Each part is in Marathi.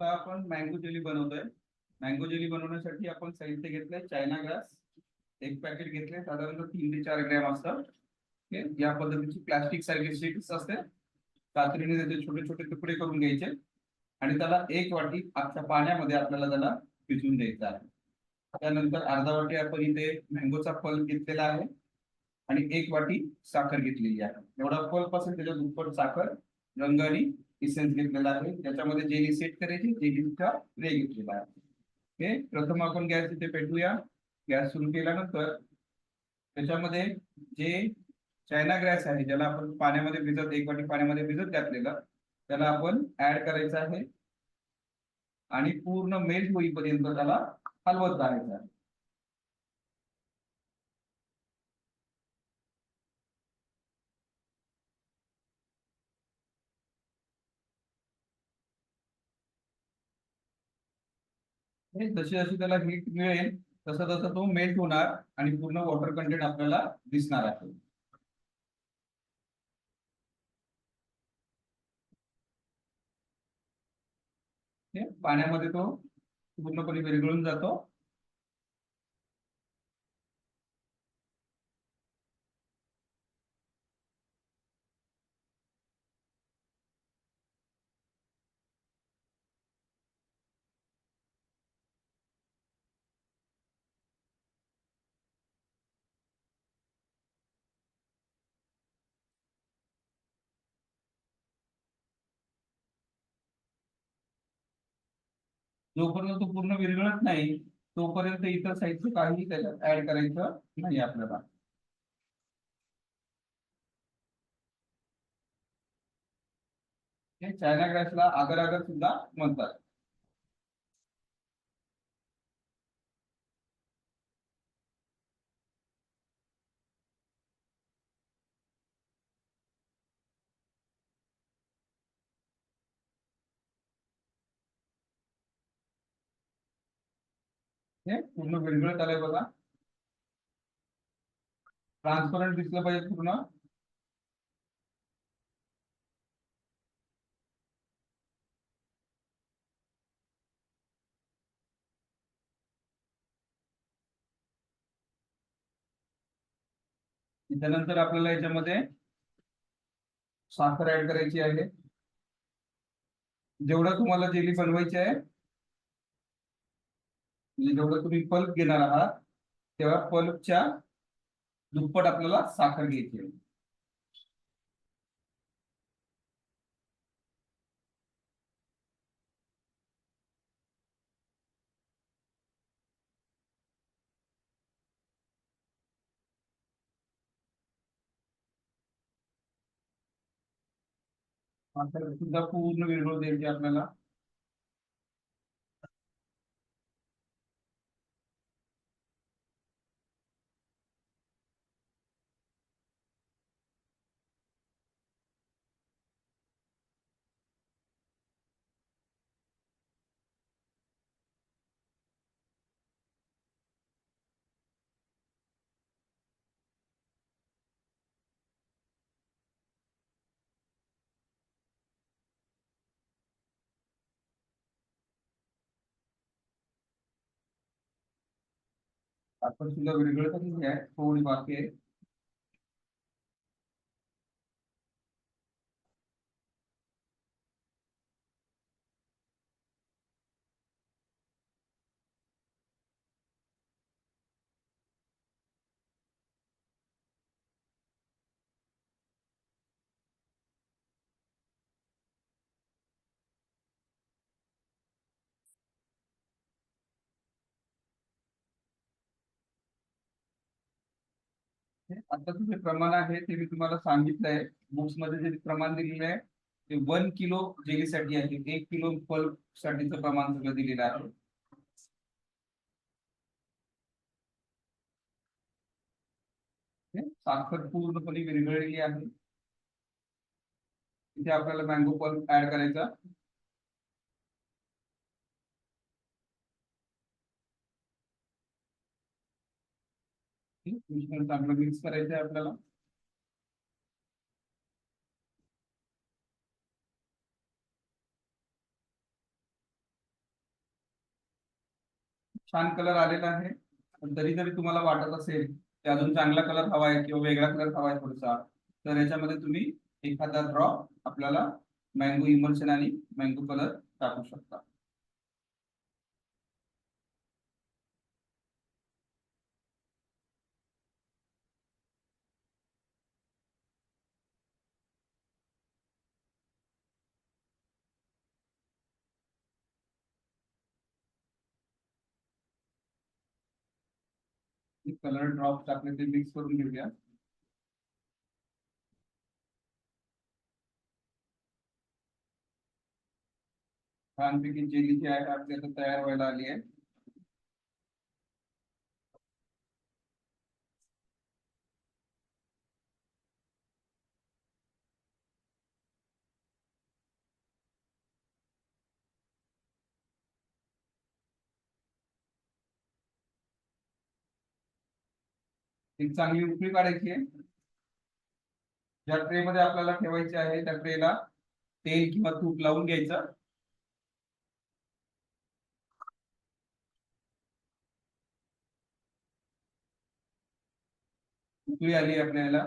आपण मँगो जेली बनवतोय. मँगो जेली बनवण्यासाठी आपण साहित्य घेतलंय चायना ग्रास एक पॅकेट घेतलंय साधारणतः तीन ते चार ग्रॅम असतं. ओके या पद्धतीची प्लास्टिक सारखी शीट्स असते. कात्रीने त्याचे छोटे छोटे तुकडे करून घ्यायचे. आणि त्याला एक वाटी आजच्या पाण्यामध्ये आपल्याला त्याला भिजवून द्यायचं आहे. त्यानंतर अर्धा वाटी आपण इथे मँगोचा फल घेतलेला आहे. आणि एक वाटी साखर घेतलेली आहे. एवढा पल्प असेल त्याच्या दुप्पट साखर रंग आणि इसेन्स घेतलेला आहे. त्याच्यामध्ये जेली सेट करायची जेलीचा रे घेतलेला आहे. ओके प्रथम आपण गॅस इथे पेटवूया. गॅस सुरू केल्यानंतर त्याच्यामध्ये जे चायना ग्रॅस आहे ज्याला आपण पाण्यामध्ये भिजत एक वाटी पाण्यामध्ये भिजत घातलेलं त्याला आपण ऍड करायचं आहे. आणि पूर्ण मेल्ट होईपर्यंत त्याला हलवत राहायचं आहे. जशी जशी त्याला हीट मिळेल तसं तसं तो मेल्ट होणार आणि पूर्ण वॉटर कंटेंट आपल्याला दिसणार आहे. हे पाण्यामध्ये तो पूर्णपणे विरघळून जातो. जोपर्यंत तो पूर्ण विरघळत नाही तोपर्यंत इतर साहित्य काही त्याच्यात ऍड करायचं नाही आपल्याला. हे चायना ग्रॅसला आगर आगर सुद्धा म्हणतात. हे पूर्ण विरघळत आलंय बघा. ट्रान्सपरंट दिसलं पाहिजे पूर्ण. त्यानंतर आपल्याला याच्यामध्ये साखर ऍड करायची आहे. जेवढं तुम्हाला जेली बनवायची आहे म्हणजे जेवढं तुम्ही पल्प घेणार आहात तेव्हा पल्पच्या दुप्पट आपल्याला साखर घ्यायची आहे. सुद्धा पूर्ण विरोध द्यायची आपल्याला. आपण सुद्धा विरघळतच आहे. हो थोडी बाकी आहे. आता जे प्रमाण आहे ते मी तुम्हाला सांगितलंय. बुक्समध्ये जे प्रमाण दिलेलं आहे ते वन किलो जेलीसाठी आहे. एक किलो पल्प साठीचं प्रमाण सगळं दिलेलं आहे. साखर पूर्णपणे विरघळलेली आहे. इथे आपल्याला मँगो पल्प ऍड करायचा. मिश्रण चांगलं मिक्स करायचं आहे आपल्याला. छान कलर आलेला आहे. तरी जरी तुम्हाला वाटत असेल की अजून चांगला कलर हवा आहे किंवा वेगळा कलर हवा आहे थोडासा तर याच्यामध्ये तुम्ही एखादा ड्रॉ आपल्याला मँगो इमर्शन आणि मँगो कलर टाकू शकता. कलर ड्रॉप टाकले मिक्स करून घेऊया छानपैकी जेली जी आहे आपली आता तयार व्हायला आली आहे ती चांगली उकळी काढायची आहे. ज्या ट्रे मध्ये आपल्याला ठेवायचे आहे त्या ट्रेला तेल किंवा तूप लावून घ्यायचं. उकळी आली आपल्याला.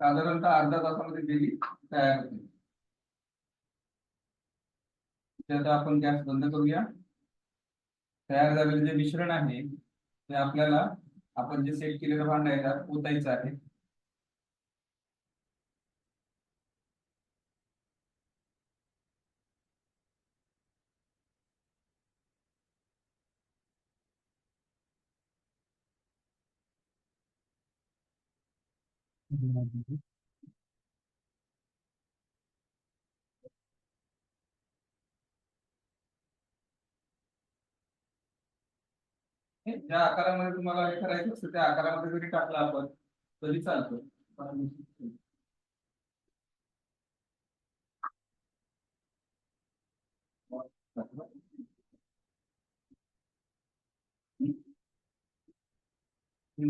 साधारणतः अर्धा तासामध्ये जेली तयार होते. आता आपण गॅस बंद करूया. तयार झालेलं जे मिश्रण आहे ते आपल्याला आपण जे सेट केलेलं भांड आहे त्यात ओतायचं आहे. नाही ज्या आकारामध्ये तुम्हाला हे करायचं असतं त्या आकारामध्ये जरी टाकलं आपण तरी चालतं हम्म. हे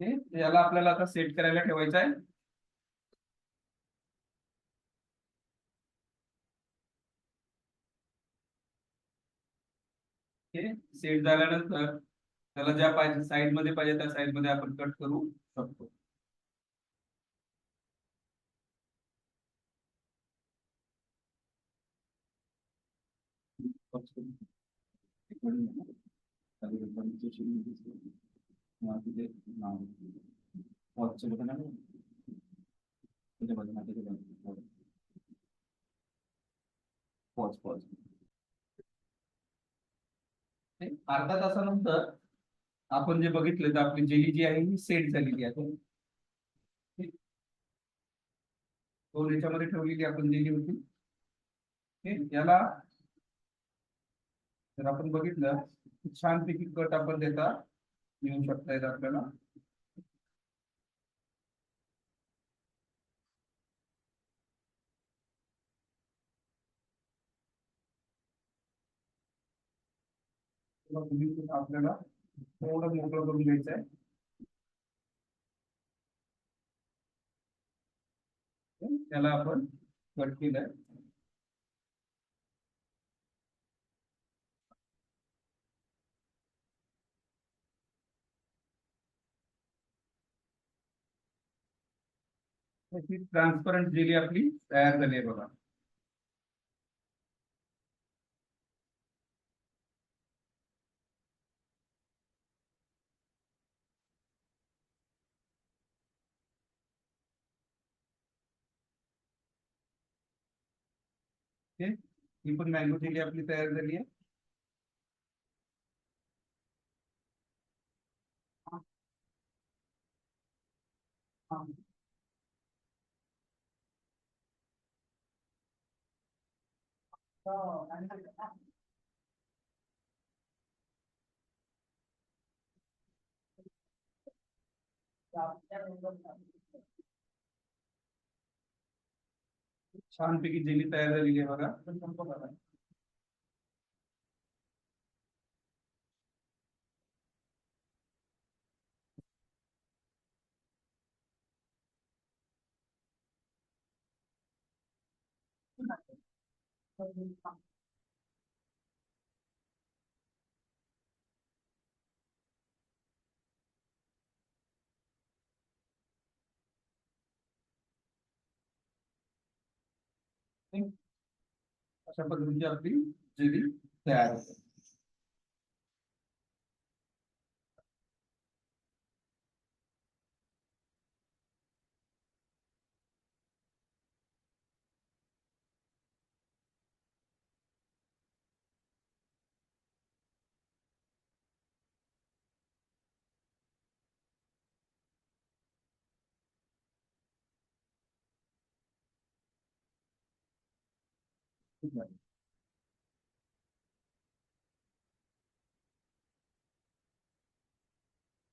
याला आपल्याला आता सेट करायला ठेवायचं आहे. सेट झाल्यानंतर त्याला ज्या पाहिजे साईडमध्ये पाहिजे त्या साईडमध्ये आपण कट करू शकतो. पॉज अर्धा तासानंतर आपण जे बघितलं तर आपली जेली जी आहे ही सेट झालेली आहे ठीक. दोन याच्यामध्ये ठेवलेली आपण जेली होती ठीक. याला जर आपण बघितलं छानपैकी कट आपण देता येऊ शकता येईल आपल्याला. आपल्याला थोडं मोठं करून घ्यायचं आहे. त्याला आपण कट केलंय. अशी ट्रान्सपरंट जेली आपली तयार झाली आहे बघा ही पण मँगो जेली आपली तयार झाली आहे. छानपैकी जेली तयार झालेली आहे बघा. अशा पद्धतीची आपली जेली तयार होते Good morning.